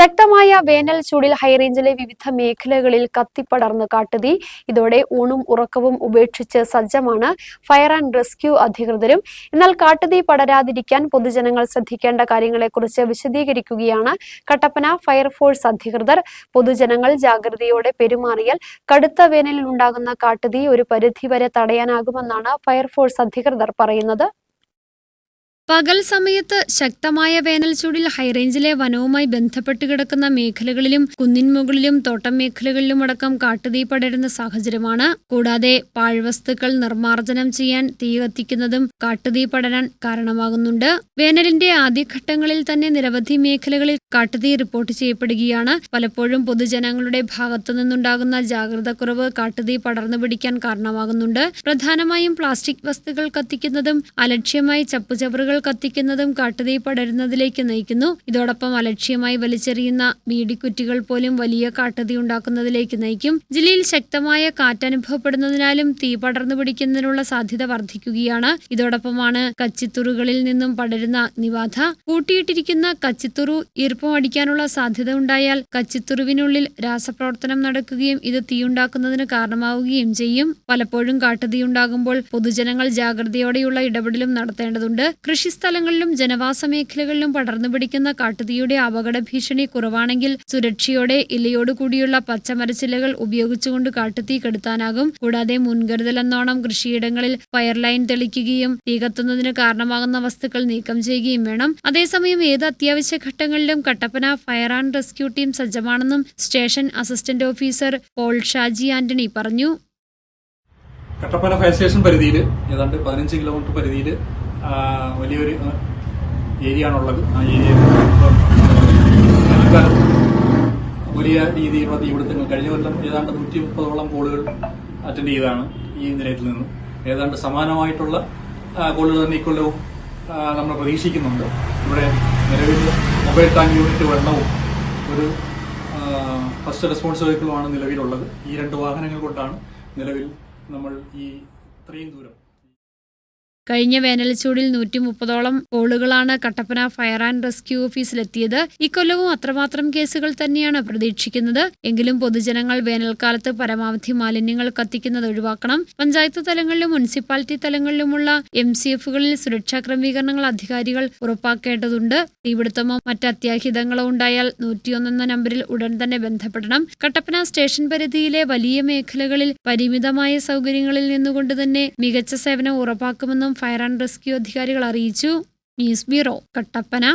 ശക്തമായ വേനൽ ചൂടിൽ ഹൈറേഞ്ചിലെ വിവിധ മേഖലകളിൽ കത്തിപ്പടർന്ന് കാട്ടുതീ. ഇതോടെ ഊണും ഉറക്കവും ഉപേക്ഷിച്ച് സജ്ജമാണ് ഫയർ ആൻഡ് റെസ്ക്യൂ അധികൃതരും. എന്നാൽ കാട്ടുതീ പടരാതിരിക്കാൻ പൊതുജനങ്ങൾ ശ്രദ്ധിക്കേണ്ട കാര്യങ്ങളെക്കുറിച്ച് വിശദീകരിക്കുകയാണ് കട്ടപ്പന ഫയർഫോഴ്സ് അധികൃതർ. പൊതുജനങ്ങൾ ജാഗ്രതയോടെ പെരുമാറിയാൽ കടുത്ത വേനലിൽ ഉണ്ടാകുന്ന കാട്ടുതീ ഒരു പരിധിവരെ തടയാനാകുമെന്നാണ് ഫയർഫോഴ്സ് അധികൃതർ പറയുന്നത്. പകൽ സമയത്ത് ശക്തമായ വേനൽ ചൂടിൽ ഹൈറേഞ്ചിലെ വനവുമായി ബന്ധപ്പെട്ട് കിടക്കുന്ന മേഖലകളിലും കുന്നിൻമുകളിലും തോട്ടം മേഖലകളിലും അടക്കം കാട്ടുതീ പടരുന്ന സാഹചര്യമാണ്. കൂടാതെ പാഴ്വസ്തുക്കൾ നിർമ്മാർജനം ചെയ്യാൻ തീ കത്തിക്കുന്നതും കാട്ടുതീ പടരാൻ കാരണമാകുന്നുണ്ട്. വേനലിന്റെ ആദ്യഘട്ടങ്ങളിൽ തന്നെ നിരവധി മേഖലകളിൽ കാട്ടുതീ റിപ്പോർട്ട് ചെയ്യപ്പെടുകയാണ്. പലപ്പോഴും പൊതുജനങ്ങളുടെ ഭാഗത്തു നിന്നുണ്ടാകുന്ന ജാഗ്രതക്കുറവ് കാട്ടുതീ പടർന്നു പിടിക്കാൻ കാരണമാകുന്നുണ്ട്. പ്രധാനമായും പ്ലാസ്റ്റിക് വസ്തുക്കൾ കത്തിക്കുന്നതും അലക്ഷ്യമായി ചപ്പുചവറുകൾ കത്തിക്കുന്നതും കാട്ടുതീ പടരുന്നതിലേക്ക് നയിക്കുന്നു. ഇതോടൊപ്പം അലക്ഷ്യമായി വലിച്ചെറിയുന്ന ബീഡിക്കുറ്റികൾ പോലും വലിയ കാട്ടുതീ ഉണ്ടാക്കുന്നതിലേക്ക് നയിക്കും. ജില്ലയിൽ ശക്തമായ കാറ്റ് അനുഭവപ്പെടുന്നതിനാലും തീ പടർന്നു പിടിക്കുന്നതിനുള്ള സാധ്യത വർദ്ധിക്കുകയാണ്. ഇതോടൊപ്പമാണ് കച്ചിത്തുറുകളിൽ നിന്നും പടരുന്ന നിവാധ. കൂട്ടിയിട്ടിരിക്കുന്ന കച്ചിത്തുറു ഈർപ്പം അടിക്കാനുള്ള സാധ്യത ഉണ്ടായാൽ കച്ചിത്തുറുവിനുള്ളിൽ രാസപ്രവർത്തനം നടക്കുകയും ഇത് തീയുണ്ടാക്കുന്നതിന് കാരണമാവുകയും ചെയ്യും. പലപ്പോഴും കാട്ടുതീ ഉണ്ടാകുമ്പോൾ പൊതുജനങ്ങൾ ജാഗ്രതയോടെയുള്ള ഇടപെടലും നടത്തേണ്ടതുണ്ട്. കൃഷിസ്ഥലങ്ങളിലും ജനവാസ മേഖലകളിലും പടർന്നു പിടിക്കുന്ന കാട്ടുതീയുടെ അപകട ഭീഷണി കുറവാണെങ്കിൽ സുരക്ഷയോടെ ഇലയോടുകൂടിയുള്ള പച്ചമരച്ചിലകൾ ഉപയോഗിച്ചുകൊണ്ട് കാട്ടുതീ കെടുത്താനാകും. കൂടാതെ മുൻകരുതലെന്നോണം കൃഷിയിടങ്ങളിൽ ഫയർലൈൻ തെളിക്കുകയും തീ കത്തുന്നതിന് കാരണമാകുന്ന വസ്തുക്കൾ നീക്കം ചെയ്യുകയും വേണം. അതേസമയം ഏത് അത്യാവശ്യ ഘട്ടങ്ങളിലും Kattappana fire and rescue team സജ്ജമാണെന്നും station assistant officer Paul Shaji Antony പറഞ്ഞു. കട്ടപ്പന ഫയർ സ്റ്റേഷൻ പരിധിയിൽ ഏതാണ്ട് പതിനഞ്ച് കിലോമീറ്റർ പരിധിയിൽ വലിയൊരു ഏരിയ ആണുള്ളത് ആ ഏരിയ വലിയ രീതിയിലുള്ള തീപിടുത്തങ്ങൾ കഴിഞ്ഞ കൊല്ലം ഏതാണ്ട് നൂറ്റി മുപ്പതോളം കോളുകൾ അറ്റൻഡ് ചെയ്തതാണ് ഈ നിലയത്തിൽ നിന്നും. ഏതാണ്ട് സമാനമായിട്ടുള്ള കോളുകൾ തന്നെ ഇക്കൊല്ലവും നമ്മൾ പ്രതീക്ഷിക്കുന്നുണ്ട്. ഇവിടെ നിലവിൽ മൊബൈൽ ടാങ്ക് യൂണിറ്റ് വെള്ളവും ഒരു ഫസ്റ്റ് റെസ്പോൺസ് വെഹിക്കിളുമാണ് നിലവിലുള്ളത്. ഈ രണ്ട് വാഹനങ്ങൾ കൊണ്ടാണ് നിലവിൽ നമ്മൾ ഈ ഇത്രയും ദൂരം കഴിഞ്ഞ വേനൽച്ചൂടിൽ നൂറ്റി മുപ്പതോളം കോളുകളാണ് കട്ടപ്പന ഫയർ ആൻഡ് റെസ്ക്യൂ ഓഫീസിലെത്തിയത്. ഇക്കൊല്ലവും അത്രമാത്രം കേസുകൾ തന്നെയാണ് പ്രതീക്ഷിക്കുന്നത്. എങ്കിലും പൊതുജനങ്ങൾ വേനൽക്കാലത്ത് പരമാവധി മാലിന്യങ്ങൾ കത്തിക്കുന്നത് ഒഴിവാക്കണം. പഞ്ചായത്ത് തലങ്ങളിലും മുനിസിപ്പാലിറ്റി തലങ്ങളിലുമുള്ള എം സി എഫുകളിൽ സുരക്ഷാ ക്രമീകരണങ്ങൾ അധികാരികൾ ഉറപ്പാക്കേണ്ടതുണ്ട്. തീപിടുത്തമോ മറ്റ് അത്യാഹിതങ്ങളോ ഉണ്ടായാൽ നൂറ്റിയൊന്നെന്ന നമ്പറിൽ ഉടൻ തന്നെ ബന്ധപ്പെടണം. കട്ടപ്പന സ്റ്റേഷൻ പരിധിയിലെ വലിയ മേഖലകളിൽ പരിമിതമായ സൗകര്യങ്ങളിൽ നിന്നുകൊണ്ട് തന്നെ മികച്ച സേവനം ഉറപ്പാക്കുമെന്നും ഫയർ ആൻഡ് റെസ്ക്യൂ അധികാരികൾ അറിയിച്ചു. News bureau Kattappana.